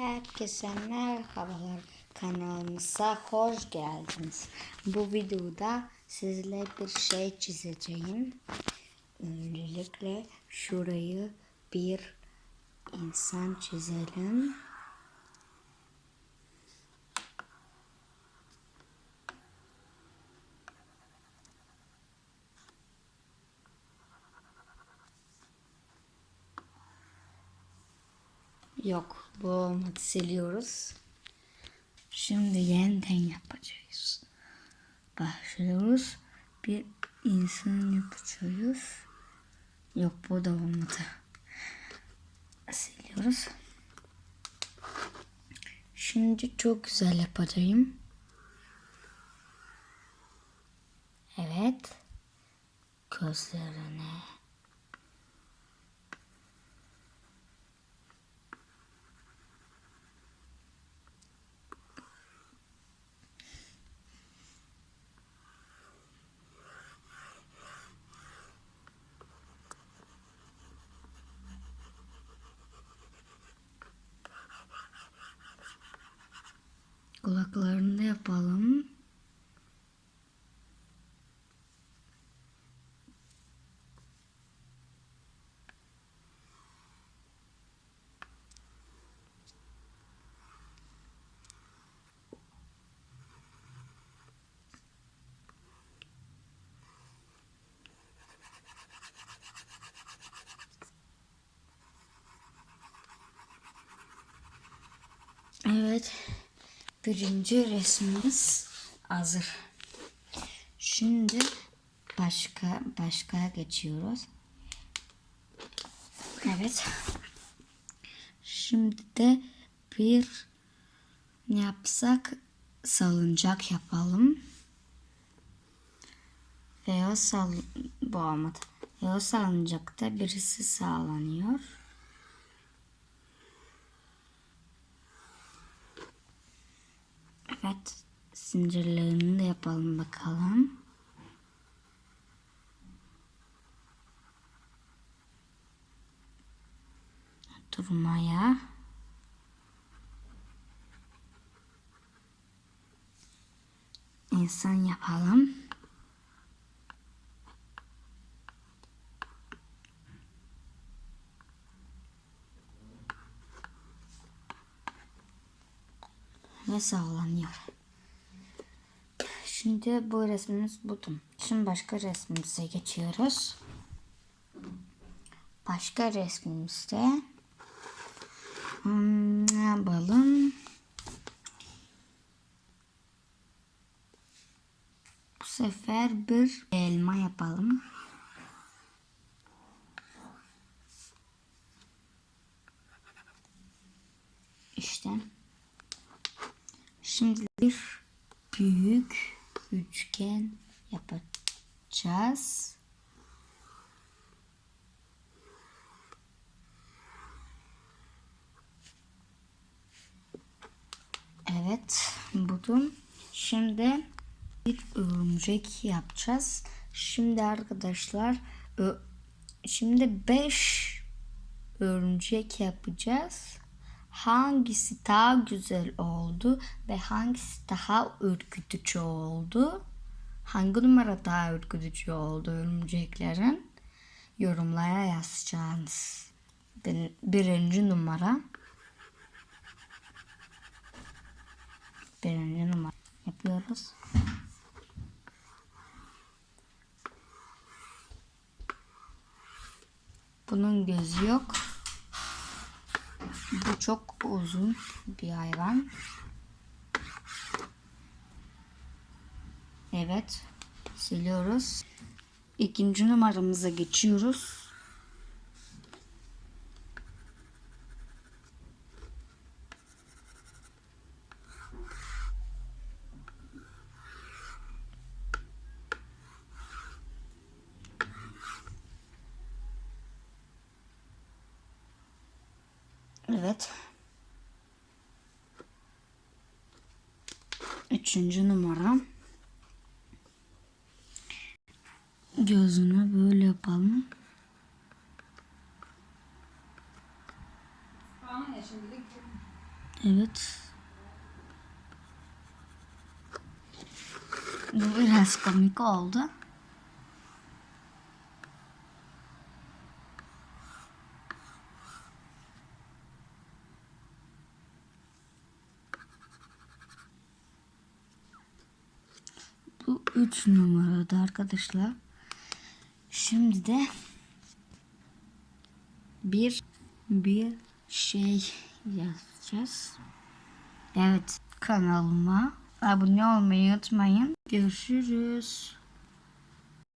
Herkese merhabalar kanalımıza hoş geldiniz. Bu videoda sizle bir şey çizeceğim. Öncelikle şurayı bir insan çizelim. Yok bu olmadı siliyoruz. Şimdi yeniden yapacağız. Başlıyoruz. Bir insan yapacağız. Yok bu da olmadı. Siliyoruz. Şimdi çok güzel yapacağım. Evet. Gözlerine. Kulaklarını yapalım. Evet. Birinci resmimiz hazır. Şimdi başka başka geçiyoruz. Evet. Şimdi de bir ne yapsak salıncak yapalım. Ve o sal bu olmadı. Ve o salıncakta birisi sağlanıyor. Evet. Zincirlerini de yapalım bakalım. Durmaya. İnsan yapalım. Ve sağlanıyor. Şimdi bu resmimiz budur. Şimdi başka resmimize geçiyoruz. Başka resmimizde hmm, ne yapalım? Bu sefer bir elma yapalım. İşte. Şimdi bir büyük üçgen yapacağız. Evet, buldum. Şimdi bir örümcek yapacağız. Şimdi arkadaşlar, şimdi 5 örümcek yapacağız. Hangisi daha güzel oldu ve hangisi daha ürkütücü oldu? Hangi numara daha ürkütücü oldu örümceklerin? Yorumlara yazacaksınız. Bir- Birinci numara. Birinci numara yapıyoruz. Bunun gözü yok. Bu çok uzun bir hayvan. Evet. Siliyoruz. İkinci numaramıza geçiyoruz. Evet. Üçüncü numara. Gözünü böyle yapalım. Evet. Bu biraz komik oldu. Bu 3 numarada arkadaşlar. Şimdi de bir bir şey yazacağız. Evet kanalıma abone olmayı unutmayın. Görüşürüz.